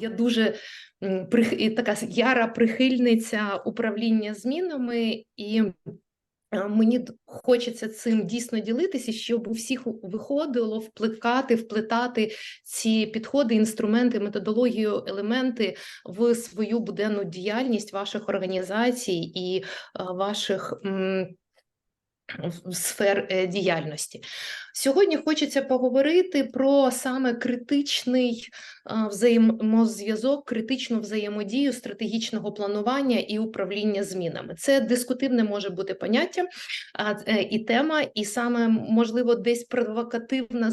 Я дуже така яра прихильниця управління змінами, і мені хочеться цим дійсно ділитися, щоб у всіх виходило впливати, вплетати ці підходи, інструменти, методологію, елементи в свою буденну діяльність ваших організацій і ваших. Сфер е, діяльності. Сьогодні хочеться поговорити про саме критичний взаємозв'язок, критичну взаємодію стратегічного планування і управління змінами. Це дискутивне може бути поняття е, і тема, і саме можливо десь провокативна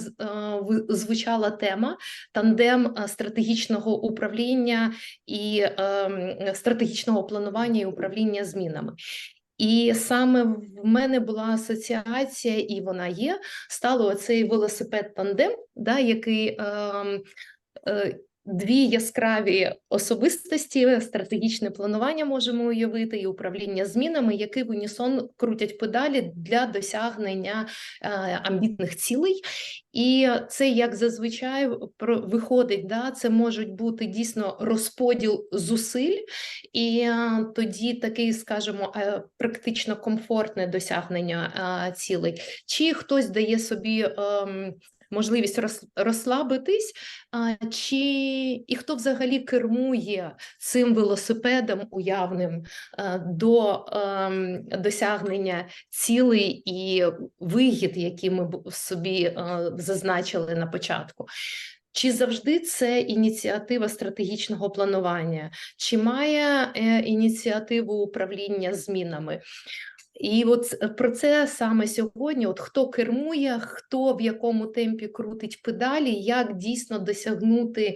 звучала тема тандем стратегічного управління і ем, стратегічного планування і управління змінами. І саме в мене була асоціація, і вона є. Стало цей велосипед тандем, да, який Е, е, дві яскраві особистості, стратегічне планування можемо уявити, і управління змінами, які в унісон крутять педалі для досягнення е, амбітних цілей. І це, як зазвичай, виходить, да, це можуть бути дійсно розподіл зусиль, і е, тоді такий, скажімо, е, практично комфортне досягнення цілей. Чи хтось дає собі ем, можливість розслабитись, а, чи і хто взагалі кермує цим велосипедом уявним е, до ем, досягнення цілей і вигід, які ми собі е, зазначили на початку. Чи завжди це ініціатива стратегічного планування? Чи має е, ініціативу управління змінами? І от про це саме сьогодні: от хто кермує, хто в якому темпі крутить педалі, як дійсно досягнути е,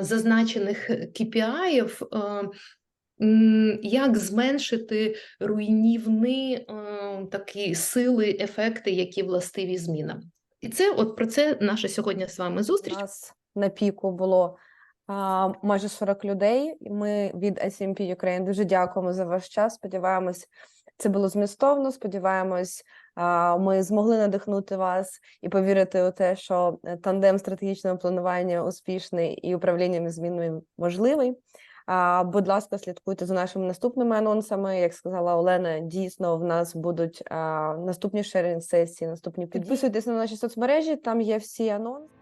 зазначених KPI-ів, е, як зменшити руйнівні е, такі сили, ефекти, які властиві змінам. І це от про це наша сьогодні з вами У зустріч. нас на піку було а, майже 40 людей. Ми від SMP Ukraine дуже дякуємо за ваш час. Сподіваємось, це було змістовно. Сподіваємось, ми змогли надихнути вас і повірити у те, що е, тандем стратегічного планування успішний і управлінням змінами можливий. Будь ласка, слідкуйте за нашими наступними анонсами. Як сказала Олена, дійсно в нас будуть наступні шерінг сесії, наступні. Підписуйтесь на наші соцмережі, там є всі анонси.